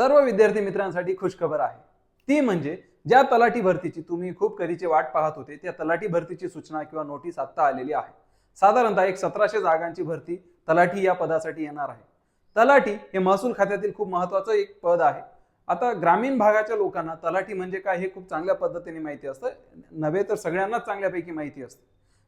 सर्व विद्यार्थी मित्रांसाठी खुशखबर आहे. ती म्हणजे ज्या तलाठी भरतीची तुम्ही खूप कधीची वाट पाहत होते त्या तलाठी भरतीची सूचना किंवा नोटीस आत्ता आलेली आहे. साधारणतः एक सतराशे जागांची भरती तलाठी या पदासाठी येणार आहे. तलाठी हे महसूल खात्यातील खूप महत्वाचं एक पद आहे. आता ग्रामीण भागाच्या लोकांना तलाठी म्हणजे काय हे खूप चांगल्या पद्धतीने माहिती असतं. नव्हे तर सगळ्यांनाच चांगल्यापैकी माहिती असते.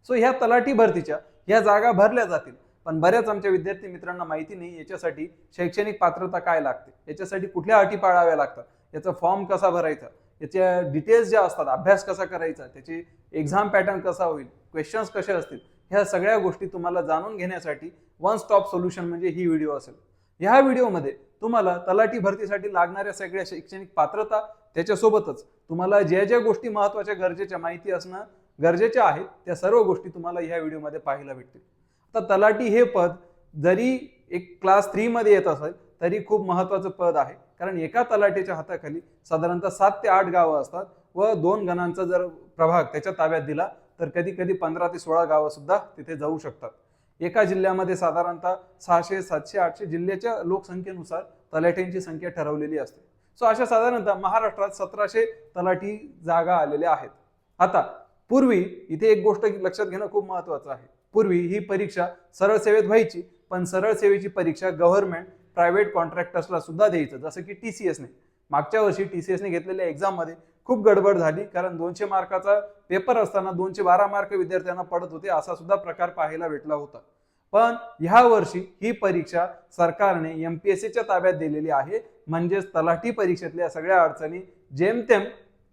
सो ह्या तलाठी भरतीच्या ह्या जागा भरल्या जातील. पण बऱ्याच आमच्या विद्यार्थी मित्रांना माहिती नाही याच्यासाठी शैक्षणिक पात्रता काय लागते याच्यासाठी कुठल्या अटी पाळाव्या लागतात याचा फॉर्म कसा भरायचा याच्या डिटेल्स ज्या असतात अभ्यास कसा करायचा त्याची एक्झाम पॅटर्न कसा होईल क्वेश्चन्स कसे असतील ह्या सगळ्या गोष्टी तुम्हाला जाणून घेण्यासाठी वन स्टॉप सोल्युशन म्हणजे ही व्हिडिओ असेल. ह्या व्हिडिओमध्ये तुम्हाला तलाठी भरतीसाठी लागणाऱ्या सगळ्या शैक्षणिक पात्रता त्याच्यासोबतच तुम्हाला ज्या ज्या गोष्टी महत्त्वाच्या गरजेच्या माहिती असणं गरजेच्या आहेत त्या सर्व गोष्टी तुम्हाला ह्या व्हिडिओमध्ये पाहायला भेटतील. तर तलाठी हे पद जरी एक क्लास थ्री मध्ये येत असेल तरी खूप महत्वाचं पद आहे. कारण एका तलाठीच्या हाताखाली साधारणतः सात ते आठ गावं असतात व दोन गणांचा जर प्रभाग त्याच्या ताब्यात दिला तर कधी कधी पंधरा ते सोळा गावं सुद्धा तिथे जाऊ शकतात. एका जिल्ह्यामध्ये साधारणतः सहाशे सातशे आठशे जिल्ह्याच्या लोकसंख्येनुसार तलाठ्यांची संख्या ठरवलेली असते. सो अशा साधारणतः महाराष्ट्रात सतराशे तलाठी जागा आलेल्या आहेत. आता पूर्वी इथे एक गोष्ट लक्षात घेणं खूप महत्वाचं आहे. पूर्वी ही परीक्षा सरळ सेवेत व्हायची पण सरळ सेवेची परीक्षा गव्हर्नमेंट प्रायव्हेट कॉन्ट्रॅक्टर्सला सुद्धा द्यायचं जसं की टी सी एसने मागच्या वर्षी टी सी एसने घेतलेल्या एक्झाममध्ये खूप गडबड झाली कारण दोनशे मार्काचा पेपर असताना दोनशे बारा मार्क विद्यार्थ्यांना पडत होते असा सुद्धा प्रकार पाहायला भेटला होता. पण ह्या वर्षी ही परीक्षा सरकारने एमपीएससीच्या ताब्यात दिलेली आहे म्हणजेच तलाठी परीक्षेतल्या सगळ्या अडचणी जेमतेम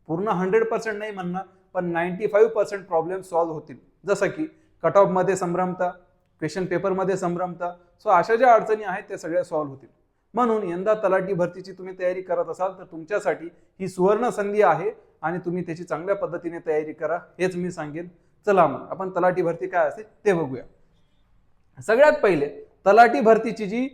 पूर्ण हंड्रेड पर्सेंट नाही म्हणणं पण ninety five percent problem solve होतील. जसं की कट ऑफमध्ये संभ्रमता क्वेश्चन पेपरमध्ये संभ्रमता. सो अशा ज्या अडचणी आहेत त्या सगळ्या सॉल्व्ह होतील. म्हणून यंदा तलाठी भरतीची तुम्ही तयारी करत असाल तर तुमच्यासाठी ही सुवर्ण संधी आहे आणि तुम्ही त्याची चांगल्या पद्धतीने तयारी करा हेच मी सांगेन. चला मग आपण तलाठी भरती काय असते ते बघूया. सगळ्यात पहिले तलाठी भरतीची जी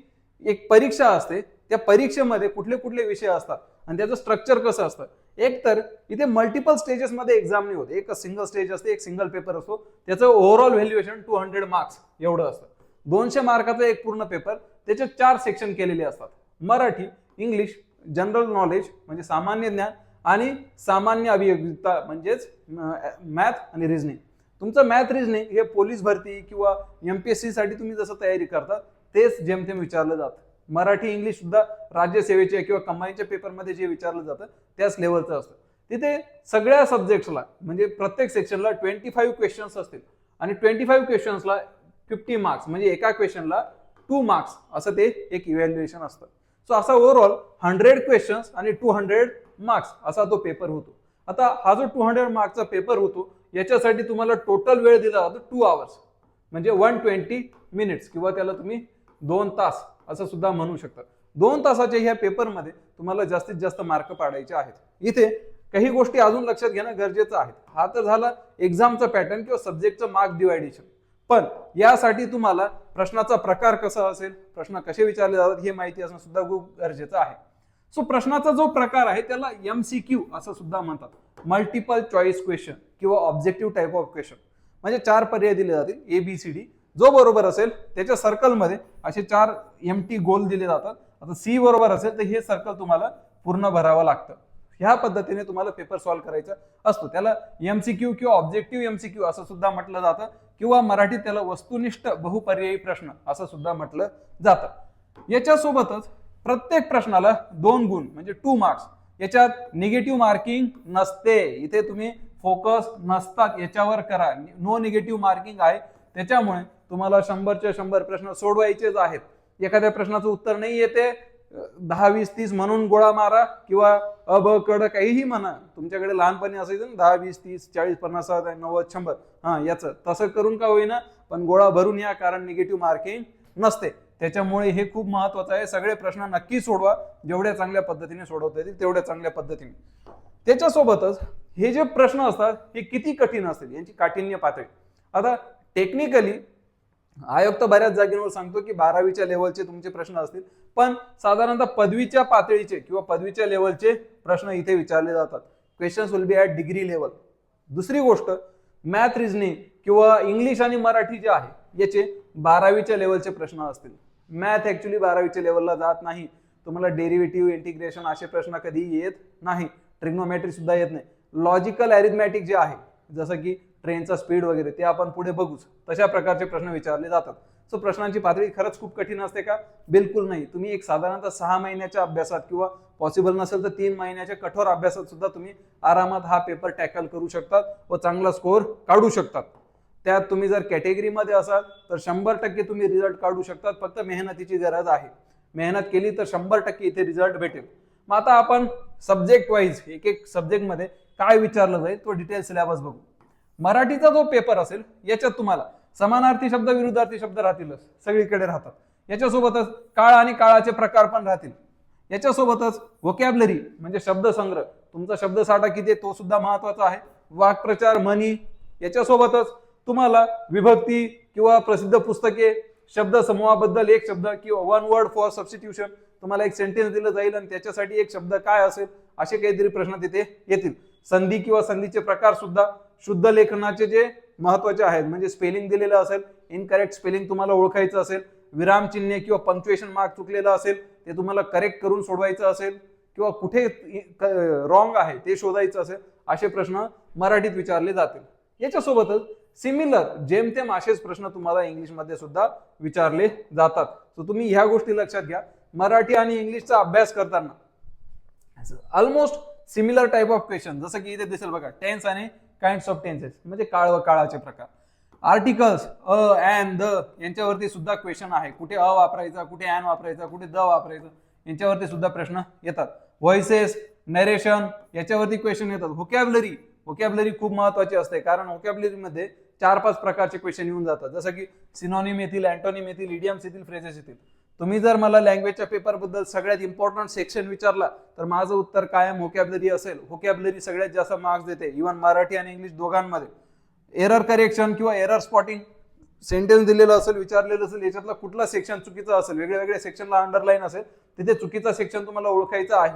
एक परीक्षा असते त्या परीक्षेमध्ये कुठले कुठले विषय असतात आणि त्याचं स्ट्रक्चर कसं असतं? एक तर इथे मल्टिपल स्टेजेसमध्ये एक्झाम नाही होत. एक सिंगल स्टेज असते एक सिंगल पेपर असतो. त्याचं overall valuation two hundred marks एवढं असतं. दोनशे मार्काचा एक पूर्ण पेपर त्याचे चार सेक्शन केलेले असतात. मराठी इंग्लिश जनरल नॉलेज म्हणजे सामान्य ज्ञान आणि सामान्य अभियोगिता म्हणजेच मॅथ आणि रिझनिंग तुमचं मॅथ रिझनिंग हे पोलीस भरती किंवा एम पी एससाठी तुम्ही जसं तयारी करता तेच जेमतेम विचारलं जातं. मराठी इंग्लिश सुद्धा राज्यसेवेचे किंवा कंबाईनच्या पेपरमध्ये जे विचारलं जातं त्याच लेवलचं असतं. तिथे सगळ्या सब्जेक्ट्सला म्हणजे प्रत्येक सेक्शनला ट्वेंटी फाईव्ह क्वेश्चन्स असतील. आणि ट्वेंटी फाईव्ह क्वेश्चन्सला फिफ्टी मार्क्स म्हणजे एका क्वेश्चनला टू मार्क्स असं ते एक इव्हॅल्युएशन असतं. सो असा ओव्हरऑल हंड्रेड क्वेश्चन्स आणि टू हंड्रेड मार्क्स असा तो पेपर होतो. आता हा जो टू हंड्रेड मार्क्सचा पेपर होतो याच्यासाठी तुम्हाला टोटल वेळ दिला जातो टू आवर्स म्हणजे वन ट्वेंटी मिनिट्स किंवा त्याला तुम्ही दोन तास असं सुद्धा म्हणू शकता दोन तासाच्या ह्या पेपरमध्ये तुम्हाला जास्तीत जास्त मार्क पाडायचे आहेत. इथे काही गोष्टी अजून लक्षात घेणं गरजेचं आहे. हा तर झाला एक्झामचा पॅटर्न किंवा सब्जेक्टचं मार्क डिवायडेशन पण यासाठी तुम्हाला प्रश्नाचा प्रकार कसा असेल प्रश्न कसे विचारले जातात हे माहिती असणं सुद्धा खूप गरजेचं आहे. सो प्रश्नाचा जो प्रकार आहे त्याला एम सी क्यू असं सुद्धा म्हणतात. मल्टिपल चॉईस क्वेश्चन किंवा ऑब्जेक्टिव्ह टाईप ऑफ क्वेश्चन म्हणजे चार पर्याय दिले जातील ए बी सी डी जो बरोबर असेल त्याच्या सर्कलमध्ये असे चार एम टी गोल दिले जातात. आता सी बरोबर असेल तर हे सर्कल तुम्हाला पूर्ण भरावं लागतं. ह्या पद्धतीने तुम्हाला पेपर सॉल्व्ह करायचा असतो. त्याला एम सी क्यू किंवा ऑब्जेक्टिव्ह एम सी क्यू असं सुद्धा म्हटलं जातं. किंवा मराठीत त्याला वस्तुनिष्ठ बहुपर्यायी प्रश्न असं सुद्धा म्हटलं जातं. याच्यासोबतच प्रत्येक प्रश्नाला दोन गुण म्हणजे टू मार्क्स याच्यात निगेटिव्ह मार्किंग नसते. इथे तुम्ही फोकस नसतात. याच्यावर करा. नो निगेटिव्ह मार्किंग आहे. त्याच्यामुळे तुम्हाला शंभरचे शंभर प्रश्न सोडवायचेच आहेत. एखाद्या प्रश्नाचं उत्तर नाही येते दहा वीस तीस म्हणून गोळा मारा किंवा अब कड काहीही म्हणा. तुमच्याकडे लहानपणी असायचं ना दहा वीस तीस चाळीस पन्नास नव्वद शंभर. हा याचं तसं करून का होईना पण गोळा भरून या कारण निगेटिव्ह मार्किंग नसते. त्याच्यामुळे हे खूप महत्वाचं आहे. सगळे प्रश्न नक्की सोडवा. जेवढ्या चांगल्या पद्धतीने सोडवता येतील तेवढ्या चांगल्या पद्धतीने. त्याच्यासोबतच हे जे प्रश्न असतात हे किती कठीण असतील यांची काठिण्य पातळी. आता टेक्निकली आयोग तर बऱ्याच जागेवर सांगतो की बारावीच्या लेवलचे तुमचे प्रश्न असतील. पण साधारणतः पदवीच्या पातळीचे किंवा पदवीच्या लेवलचे प्रश्न इथे विचारले जातात. Questions will be at degree level दुसरी गोष्ट मॅथ रिझनिंग किंवा इंग्लिश आणि मराठी जे आहे याचे बारावीच्या लेवलचे प्रश्न असतील. मॅथ ॲक्च्युली बारावीच्या लेवलला जात नाही. तुम्हाला डेरिव्हेटिव्ह इंटिग्रेशन असे प्रश्न कधी येत नाही. ट्रिग्नोमॅट्री सुद्धा येत नाही. लॉजिकल अरिथमॅटिक जे आहे जसं की ट्रेनचा स्पीड वगैरे ते आपण पुढे बघूच. तशा प्रकारचे प्रश्न विचारले जातात. सो प्रश्नांची पातळी खरंच खूप कठीण असते का? बिलकुल नाही. तुम्ही एक साधारणतः सहा महिन्याच्या अभ्यासात किंवा पॉसिबल नसेल तर तीन महिन्याच्या कठोर अभ्यासात सुद्धा तुम्ही आरामात हा पेपर टॅकल करू शकतात व चांगला स्कोअर काढू शकतात. त्यात तुम्ही जर कॅटेगरीमध्ये असाल तर शंभर टक्के तुम्ही रिझल्ट काढू शकतात. फक्त मेहनतीची गरज आहे. मेहनत केली तर शंभर टक्के इथे रिझल्ट भेटेल. मग आता आपण सब्जेक्ट वाईज एक एक सब्जेक्टमध्ये काय विचारलं जाईल तो डिटेल सिलेबस बघू. मराठीचा जो पेपर असेल याच्यात तुम्हाला समानार्थी शब्द विरुद्धार्थी शब्द राहतीलच सगळीकडे राहतात. याच्यासोबतच काळ आणि काळाचे प्रकार पण राहतील. याच्यासोबतच वोकॅबलरी म्हणजे शब्दसंग्रह तुमचा शब्दसाठा किती आहे तो सुद्धा महत्त्वाचा आहे. वाक्प्रचार म्हणी याच्यासोबतच तुम्हाला विभक्ती किंवा प्रसिद्ध पुस्तके शब्द समूहाबद्दल एक शब्द किंवा वन वर्ड फॉर सबस्टिट्यूशन तुम्हाला एक सेंटेन्स दिलं जाईल आणि त्याच्यासाठी एक शब्द काय असेल असे काहीतरी प्रश्न तिथे येतील. संधी किंवा संधीचे प्रकार सुद्धा शुद्ध लेखनाचे जे महत्त्वाचे आहेत म्हणजे स्पेलिंग दिलेलं असेल इनकरेक्ट स्पेलिंग तुम्हाला ओळखायचं असेल विराम चिन्हे किंवा पंक्च्युएशन मार्क चुकलेलं असेल ते तुम्हाला करेक्ट करून सोडवायचं असेल किंवा कुठे रॉंग आहे ते शोधायचं असेल असे प्रश्न मराठीत विचारले जातील. याच्यासोबतच सिमिलर जेमतेम असेच प्रश्न तुम्हाला इंग्लिशमध्ये सुद्धा विचारले जातात. सो तुम्ही ह्या गोष्टी लक्षात घ्या. मराठी आणि इंग्लिशचा अभ्यास करताना almost similar type of question जसं की इथे दिसेल बघा टेन्स आणि काइंड्स ऑफ टेन्सेस म्हणजे काळ व काळाचे प्रकार. आर्टिकल्स अ अँड द यांच्यावरती सुद्धा क्वेश्चन आहे. कुठे अ वापरायचा कुठे अॅन वापरायचा कुठे द वापरायचं यांच्यावरती सुद्धा प्रश्न येतात. व्हॉइसेस नरेशन याच्यावरती क्वेश्चन येतात. व्होकॅबलरी व्होकॅबलरी खूप महत्वाची असते. कारण व्होकॅबलरीमध्ये चार पाच प्रकारचे क्वेश्चन येऊन जातात. जसं की सिनॉनिम येतील अँटोनिम येतील इडियम्स येतील फ्रेजेस येतील. तुम्ही जर मला लँग्वेजच्या पेपरबद्दल सगळ्यात इम्पॉर्टंट सेक्शन विचारला तर माझं उत्तर कायम होकॅबलरी असेल. होकॅबलरी सगळ्यात जास्त मार्क्स देते इव्हन मराठी आणि इंग्लिश दोघांमध्ये. एरर करेक्शन किंवा एरर स्पॉटिंग सेंटेन्स दिलेलं असेल विचारलेलं असेल याच्यातला कुठला सेक्शन चुकीचा असेल वेगळ्या वेगळ्या सेक्शनला अंडरलाईन असेल तिथे चुकीचा सेक्शन तुम्हाला ओळखायचा आहे.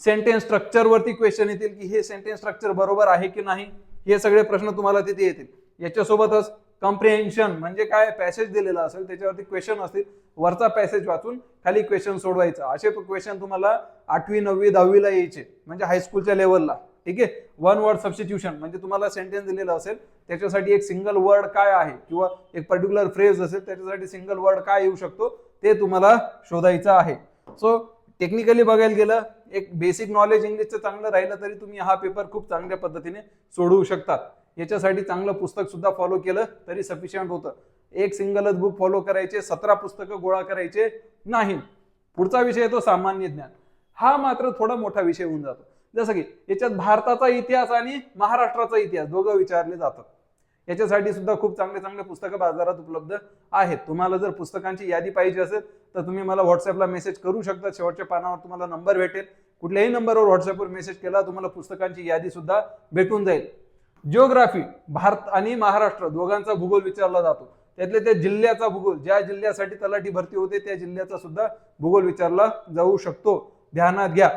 सेंटेन्स स्ट्रक्चरवरती क्वेश्चन येतील की हे सेंटेन्स स्ट्रक्चर बरोबर आहे की नाही हे सगळे प्रश्न तुम्हाला तिथे येतील. याच्यासोबतच कॉम्प्रिहेन्शन म्हणजे काय? पॅसेज दिलेला असेल त्याच्यावरती क्वेश्चन असतील. वरचा पॅसेज वाचून खाली क्वेश्चन सोडवायचा. असे क्वेश्चन तुम्हाला आठवी नववी दहावीला यायचे. म्हणजे हायस्कूलच्या लेवलला ठीक आहे? वन वर्ड सबस्टिट्यूशन म्हणजे तुम्हाला सेंटेन्स दिलेलं असेल त्याच्यासाठी एक सिंगल वर्ड काय आहे? किंवा एक पर्टिक्युलर फ्रेज असेल त्याच्यासाठी सिंगल वर्ड काय येऊ शकतो? ते तुम्हाला शोधायचं आहे. सो टेक्निकली बघायला गेलं एक बेसिक नॉलेज इंग्लिशचं चांगलं राहिलं तरी तुम्ही हा पेपर खूप चांगल्या पद्धतीने सोडवू शकतात याच्यासाठी चांगलं पुस्तक सुद्धा फॉलो केलं तरी सफिशियंट होतं. एक सिंगलच बुक फॉलो करायचे सतरा पुस्तकं गोळा करायचे नाही पुढचा विषय येतो सामान्य ज्ञान. हा मात्र थोडा मोठा विषय होऊन जातो. जसं की याच्यात भारताचा इतिहास आणि महाराष्ट्राचा इतिहास दोघं विचारले जातात. याच्यासाठी सुद्धा खूप चांगले चांगले पुस्तकं बाजारात उपलब्ध आहेत. तुम्हाला जर पुस्तकांची यादी पाहिजे असेल तर तुम्ही मला व्हॉट्सअपला मेसेज करू शकता. शेवटच्या पानावर तुम्हाला नंबर भेटेल. कुठल्याही नंबरवर व्हॉट्सअपवर मेसेज केला तुम्हाला पुस्तकांची यादी सुद्धा भेटून जाईल. जिओग्राफी भारत आणि महाराष्ट्र दोघांचा भूगोल विचारला जातो. त्यातल्या त्या जिल्ह्याचा भूगोल ज्या जिल्ह्यासाठी तलाठी भरती होते त्या जिल्ह्याचा सुद्धा भूगोल विचारला जाऊ शकतो. ध्यानात घ्या.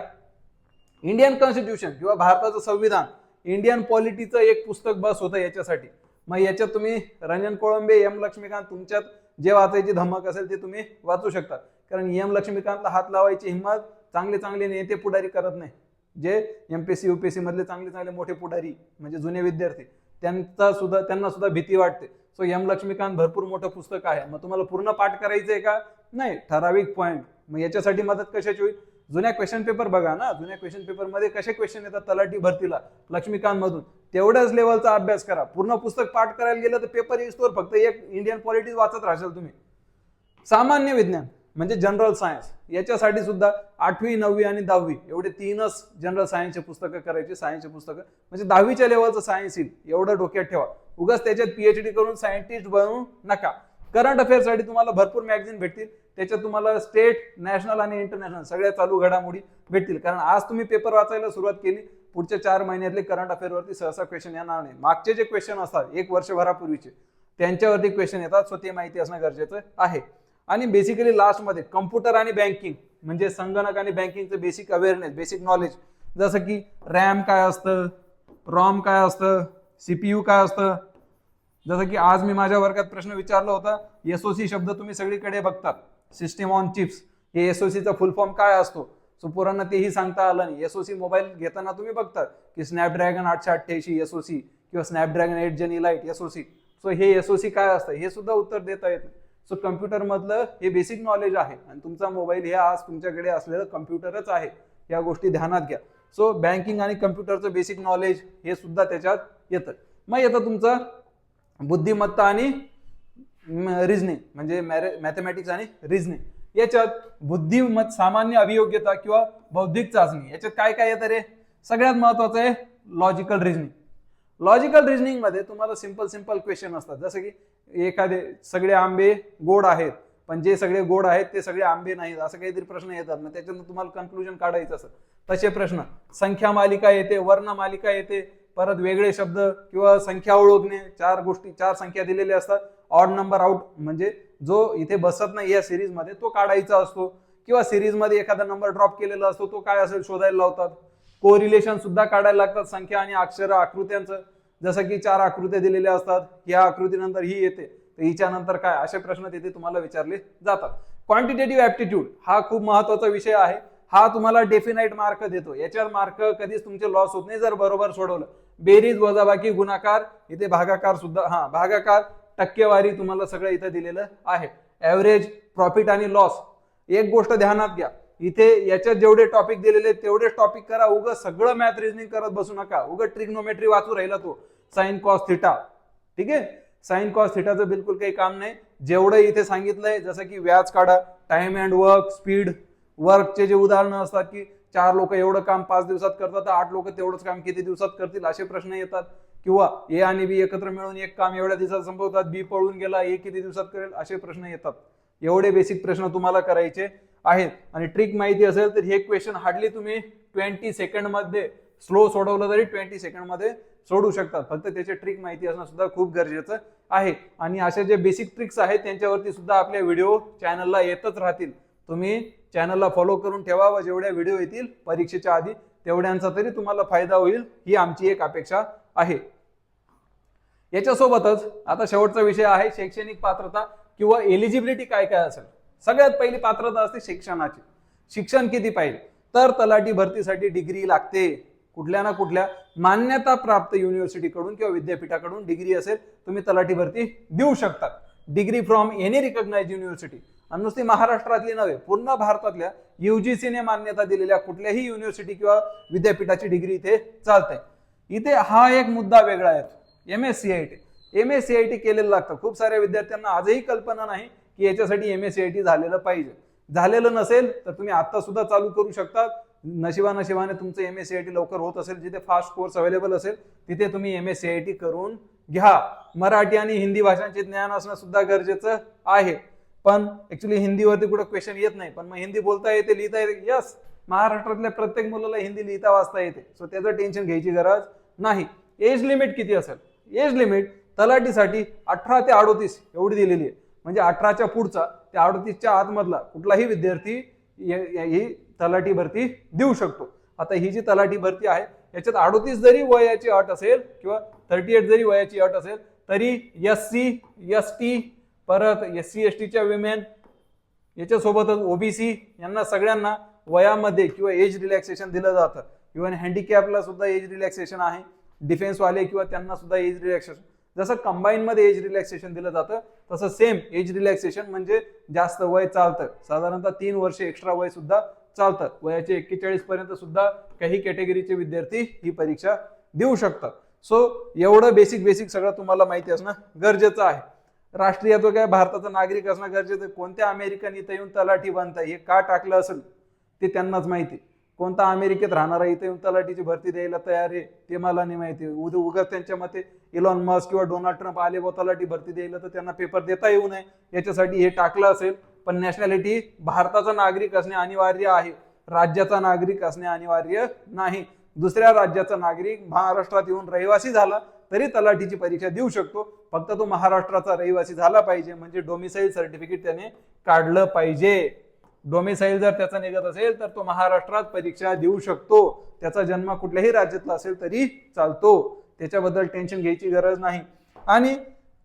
इंडियन कॉन्स्टिट्यूशन किंवा भारताचं संविधान इंडियन पॉलिटीचं एक पुस्तक बस होतं याच्यासाठी. मग याच्यात तुम्ही रंजन कोळंबे एम लक्ष्मीकांत तुमच्यात जे वाचायची धमक असेल ते तुम्ही वाचू शकता. कारण एम लक्ष्मीकांतला हात लावायची हिंमत चांगले चांगले नेते पुढारी करत नाही. जे एमपीएससी युपीएससी मधले चांगले चांगले मोठे पुढारी म्हणजे जुने विद्यार्थी त्यांचा सुद्धा त्यांना सुद्धा भीती वाटते. सो एम लक्ष्मीकांत भरपूर मोठं पुस्तक आहे. मग तुम्हाला पूर्ण पाठ करायचं आहे का? नाही ठराविक पॉईंट मग याच्यासाठी मदत कशाची होईल? जुन्या क्वेश्चन पेपर बघा ना. जुन्या क्वेश्चन पेपरमध्ये कसे क्वेश्चन येतात? तलाठी भरतीला लक्ष्मीकांत मधून तेवढ्याच लेवलचा अभ्यास करा. पूर्ण पुस्तक पाठ करायला गेलं तर पेपर येईस्तोवर फक्त एक इंडियन पॉलिटिक्स वाचत राहाल तुम्ही. सामान्य विज्ञान. म्हणजे जनरल सायन्स याच्यासाठी सुद्धा आठवी नववी आणि दहावी एवढे तीनच जनरल सायन्सचे पुस्तकं करायची सायन्सचे पुस्तकं. म्हणजे दहावीच्या लेवलचं सायन्स येईल एवढं डोक्यात ठेवा. उगाच त्याच्यात पीएचडी करून सायंटिस्ट बनवू नका. करंट अफेअरसाठी तुम्हाला भरपूर मॅगझिन भेटतील त्याच्यात तुम्हाला स्टेट नॅशनल आणि इंटरनॅशनल सगळ्या चालू घडामोडी भेटतील. कारण आज तुम्ही पेपर वाचायला सुरुवात केली पुढच्या चार महिन्यातले करंट अफेअरवरती सहसा क्वेश्चन येणार नाही. मागचे जे क्वेश्चन असतात एक वर्षभरापूर्वीचे त्यांच्यावरती क्वेश्चन येतात. सो ते माहिती असणं गरजेचं आहे. आणि बेसिकली लास्टमध्ये कम्प्युटर आणि बँकिंग म्हणजे संगणक आणि बँकिंगचं बेसिक अवेअरनेस बेसिक नॉलेज जसं की रॅम काय असतं रॉम काय असतं सीपीयू काय असतं? जसं की आज मी माझ्या वर्गात प्रश्न विचारला होता एसओसी शब्द तुम्ही सगळीकडे बघतात सिस्टीम ऑन चिप्स हे एसओसीचा फुल फॉर्म काय असतो? सो पोरांना तेही सांगता आलं नाही. एसओसी मोबाईल घेताना तुम्ही बघता की स्नॅपड्रॅगन आठशे अठ्ठ्याऐंशी एसओसी किंवा Snapdragon eight gen lite SOC so हे एसओसी काय असतं? हे सुद्धा उत्तर देता येत नाही. सो कम्प्युटरमधलं हे बेसिक नॉलेज आहे. आणि तुमचा मोबाईल हे आज तुमच्याकडे असलेलं कम्प्युटरच आहे. या गोष्टी ध्यानात घ्या. सो बँकिंग आणि कम्प्युटरचं बेसिक नॉलेज हे सुद्धा त्याच्यात येतं. मग येतं तुमचं बुद्धिमत्ता आणि रिझनिंग म्हणजे मॅरे मॅथमॅटिक्स आणि रिझनिंग याच्यात बुद्धिमत सामान्य अभियोग्यता किंवा बौद्धिक चाचणी. याच्यात काय काय येतं रे? सगळ्यात महत्वाचं आहे लॉजिकल रिझनिंग लॉजिकल रिझनिंगमध्ये तुम्हाला सिंपल सिंपल क्वेश्चन असतात. जसं की एखादे सगळे आंबे गोड आहेत पण जे सगळे गोड आहेत ते सगळे आंबे नाहीत असं काहीतरी प्रश्न येतात. ना त्याच्यातून तुम्हाला कन्क्लुजन काढायचं असं. तसे प्रश्न. संख्या मालिका येते वर्ण मालिका येते परत वेगळे शब्द किंवा संख्या ओळखणे चार गोष्टी चार संख्या दिलेल्या असतात. ऑड नंबर आउट म्हणजे जो इथे बसत नाही या सिरीजमध्ये तो काढायचा असतो. किंवा सिरीजमध्ये एखादा नंबर ड्रॉप केलेला असतो तो काय असेल शोधायला लावतात. कोरिलेशन सुद्धा काढायला लागतात संख्या आणि अक्षर आकृत्यांचं. जसं की चार आकृत्या दिलेल्या असतात या आकृतीनंतर ही येते. तर हिच्या नंतर काय? असे प्रश्न तिथे तुम्हाला विचारले जातात. क्वांटिटेटिव्ह ऍप्टिट्यूड हा खूप महत्त्वाचा विषय आहे. हा तुम्हाला डेफिनाईट मार्क देतो. याच्यावर मार्क कधीच तुमचे लॉस होत नाही. जर बरोबर सोडवलं बेरीज वजाबाकी गुणाकार इथे भागाकार सुद्धा हा भागाकार टक्केवारी तुम्हाला सगळं इथं दिलेलं आहे. ऍव्हरेज प्रॉफिट आणि लॉस एक गोष्ट ध्यानात घ्या. इथे याच्यात जेवढे टॉपिक दिलेले तेवढेच टॉपिक करा. उगं सगळं मॅथ रिझनिंग करत बसू नका. उगं ट्रिग्नोमेट्री वाचू राहिला तो. साइन कॉस थिटा ठीक आहे? साइन कॉस थिटाचं बिलकुल काही काम नाही. जेवढं इथे सांगितलंय जसं की व्याज काढा टाइम अँड वर्क स्पीड वर्कचे जे उदाहरणं असतात की चार लोक एवढं काम पाच दिवसात करतात तर आठ लोक तेवढंच काम किती दिवसात करतील असे प्रश्न येतात. किंवा ए आणि बी एकत्र मिळून एक काम एवढ्या दिवसात संपवतात बी पळून गेला ए किती दिवसात करेल असे प्रश्न येतात. एवढे बेसिक प्रश्न तुम्हाला करायचे आहेत. आणि ट्रिक माहिती असेल तर हे क्वेश्चन हार्डली तुम्ही ट्वेंटी सेकंडमध्ये स्लो सोडवलं तरी ट्वेंटी सेकंडमध्ये सोडू शकतात. फक्त त्याचे ट्रिक माहिती असणं सुद्धा खूप गरजेचं आहे. आणि असे जे बेसिक ट्रिक्स आहेत त्यांच्यावरती सुद्धा आपल्या व्हिडिओ चॅनलला येतच राहतील. तुम्ही चॅनलला फॉलो करून ठेवा व जेवढ्या व्हिडिओ येतील परीक्षेच्या आधी तेवढ्यांचा तरी तुम्हाला फायदा होईल ही आमची एक अपेक्षा आहे. याच्यासोबतच आता शेवटचा विषय आहे शैक्षणिक पात्रता. किंवा एलिजिबिलिटी काय काय असेल? सगळ्यात पहिली पात्रता असते शिक्षणाची. शिक्षण किती पाहिजे? तर तलाठी भरतीसाठी डिग्री लागते. कुठल्या ना कुठल्या मान्यता प्राप्त युनिव्हर्सिटीकडून किंवा विद्यापीठाकडून डिग्री असेल तुम्ही तलाठी भरती देऊ शकता degree from any recognise university आणि नुसती महाराष्ट्रातली नव्हे पूर्ण भारतातल्या युजीसीने मान्यता दिलेल्या कुठल्याही युनिव्हर्सिटी किंवा विद्यापीठाची डिग्री इथे चालते. इथे हा एक मुद्दा वेगळा आहे. M S C I T M S C I T केलेलं लागतं. खूप साऱ्या विद्यार्थ्यांना आजही कल्पना नाही की याच्यासाठी M S C I T झालेलं पाहिजे. झालेलं नसेल तर तुम्ही आता सुद्धा चालू करू शकता. नशिबा नशिबाने तुमचं M S C I T लवकर होत असेल जिथे फास्ट कोर्स अवेलेबल असेल तिथे तुम्ही M S C I T करून घ्या. मराठी आणि हिंदी भाषांचे ज्ञान असणं सुद्धा गरजेचं आहे. पण ऍक्च्युली हिंदीवरती कुठं क्वेश्चन येत नाही. पण मग हिंदी बोलता येते लिहिता येते. यस महाराष्ट्रातल्या प्रत्येक मुलाला हिंदी लिहिता वाचता येते. सो त्याचं टेन्शन घ्यायची गरज नाही. एज लिमिट किती असेल? एज लिमिट तलाठीसाठी अठरा ते अडोतीस एवढी दिलेली आहे. म्हणजे अठराच्या पुढचा ते अडोतीसच्या आतमधला कुठलाही विद्यार्थी ही तलाठी भरती देऊ शकतो. आता ही जी तलाठी भरती आहे याच्यात अडोतीस जरी वयाची अट असेल किंवा थर्टी एट जरी वयाची अट असेल तरी एस सी एस टी परत एस सी एस टीच्या विमेन याच्यासोबतच ओबीसी यांना सगळ्यांना वयामध्ये किंवा एज रिलॅक्सेशन दिलं जातं. इव्हन हँडिकॅपला सुद्धा एज रिलॅक्सेशन आहे. डिफेन्सवाले किंवा त्यांना सुद्धा एज रिलॅक्सेशन जसं कंबाईन मध्ये एज रिलॅक्सेशन दिलं जातं तसं सेम एज रिलॅक्सेशन म्हणजे जास्त वय चालतं. साधारणतः तीन वर्ष एक्स्ट्रा वय सुद्धा चालतं. वयाचे एक्केचाळीस पर्यंत सुद्धा काही कॅटेगरीचे विद्यार्थी ही परीक्षा देऊ शकतात. सो एवढं बेसिक बेसिक सगळं तुम्हाला माहिती असणं गरजेचं आहे. राष्ट्रीयत्व काय? भारताचा नागरिक असणं गरजेचं आहे. कोणत्या अमेरिकन इथं येऊन तलाठी बनताय हे का टाकलं असेल? ते त्यांनाच माहिती. कोणता अमेरिकेत राहणारा इथे येऊन तलाठीची भरती द्यायला तयार आहे ते मला नाही माहिती. उद्या उगाच त्यांच्या मते इलॉन मस्क किंवा डोनाल्ड ट्रम्प आले व तलाठी भरती द्यायला तर त्यांना पेपर देता येऊ नये. याच्यासाठी हे टाकलं असेल. पण नॅशनॅलिटी भारताचा नागरिक असणे अनिवार्य आहे. राज्याचा नागरिक असणे अनिवार्य नाही. दुसऱ्या राज्याचा नागरिक महाराष्ट्रात येऊन रहिवासी झाला तरी तलाठीची परीक्षा देऊ शकतो. फक्त तो महाराष्ट्राचा रहिवासी झाला पाहिजे. म्हणजे डोमिसाईल सर्टिफिकेट त्याने काढलं पाहिजे. डोमिसाईल जर त्याचा निघत असेल तर तो महाराष्ट्रात परीक्षा देऊ शकतो. त्याचा जन्म कुठल्याही राज्यातला असेल तरी चालतो. त्याच्याबद्दल टेन्शन घ्यायची गरज नाही. आणि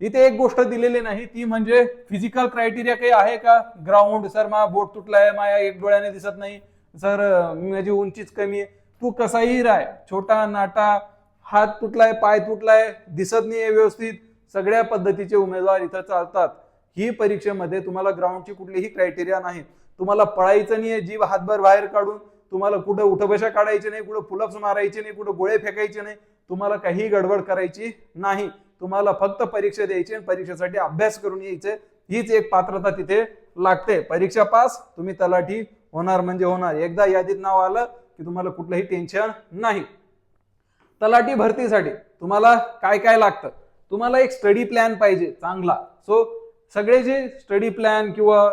इथे एक गोष्ट दिलेली नाही ती म्हणजे फिजिकल क्रायटेरिया काही आहे का? ग्राउंड सर मा बोट तुटलाय माया एक डोळ्याने दिसत नाही. सर माझी उंचीच कमी आहे. तू कसाही राय छोटा नाटा हात तुटलाय पाय तुटलाय दिसत नाहीये व्यवस्थित. सगळ्या पद्धतीचे उमेदवार इथं चालतात. ही परीक्षेमध्ये तुम्हाला ग्राउंडची कुठलीही क्रायटेरिया नाही तुम्हाला पळायचं नाहीये जीव हातभर बाहेर काढून. तुम्हाला कुठं उठबशा काढायची नाही कुठं पुलप्स मारायचे नाही कुठं गोळे फेकायचे नाही. तुम्हाला काही गडबड करायची नाही. तुम्हाला फक्त परीक्षा द्यायची आणि परीक्षेसाठी अभ्यास करून यायचे. हीच एक पात्रता तिथे लागते. परीक्षा पास तुम्ही तलाठी होणार म्हणजे होणार. एकदा यादीत नाव आलं की तुम्हाला कुठलंही टेन्शन नाही. तलाठी भरतीसाठी तुम्हाला काय काय लागतं? तुम्हाला एक स्टडी प्लॅन पाहिजे चांगला. सो सगळे जे स्टडी प्लॅन किंवा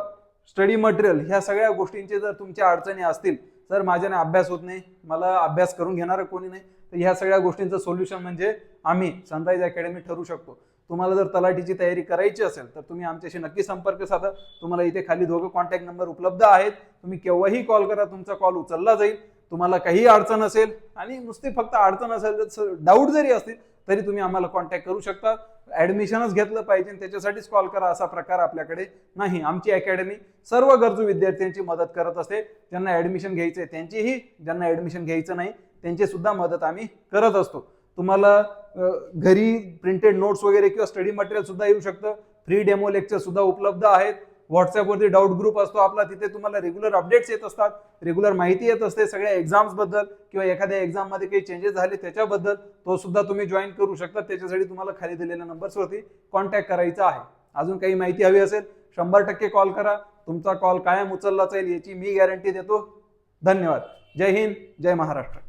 स्टडी मटेरियल ह्या सगळ्या गोष्टींचे जर तुमच्या अडचणी असतील तर माझ्याने अभ्यास होत नाही मला अभ्यास करून घेणारं कोणी नाही तर ह्या सगळ्या गोष्टींचं सोल्युशन म्हणजे आम्ही सनराईज अकॅडमी ठरू शकतो. तुम्हाला जर तलाठीची तयारी करायची असेल तर तुम्ही आमच्याशी नक्की संपर्क साधा. तुम्हाला इथे खाली दोघं कॉन्टॅक्ट नंबर उपलब्ध आहेत. तुम्ही केव्हाही कॉल करा तुमचा कॉल उचलला जाईल. तुम्हाला काही अडचण असेल आणि नुसती फक्त अडचण असेल डाऊट जरी असतील तरी तुम्ही आम्हाला कॉन्टॅक्ट करू शकता. ऍडमिशनच घेतलं पाहिजे आणि त्याच्यासाठीच कॉल करा असा प्रकार आपल्याकडे नाही. आमची अकॅडमी सर्व गरजू विद्यार्थ्यांची मदत करत असते. ज्यांना ऍडमिशन घ्यायचंय त्यांचीही ज्यांना ऍडमिशन घ्यायचं नाही त्यांची सुद्धा मदत आम्ही करत असतो. तुम्हाला घरी प्रिंटेड नोट्स वगैरे किंवा स्टडी मटेरियल सुद्धा येऊ शकतं. फ्री डेमो लेक्चर सुद्धा उपलब्ध आहेत. व्हॉट्सअपवरती डाऊट ग्रुप असतो आपला तिथे तुम्हाला रेग्युलर अपडेट्स येत असतात रेग्युलर माहिती येत असते सगळ्या एक्झाम्सबद्दल किंवा एखाद्या एक्झाममध्ये काही चेंजेस झाले त्याच्याबद्दल तो सुद्धा तुम्ही जॉईन करू शकता. त्याच्यासाठी तुम्हाला खाली दिलेल्या नंबर्सवरती कॉन्टॅक्ट करायचा आहे. अजून काही माहिती हवी असेल शंभर टक्के कॉल करा. तुमचा कॉल कायम उचलला जाईल याची मी गॅरंटी देतो. धन्यवाद. जय हिंद जय महाराष्ट्र.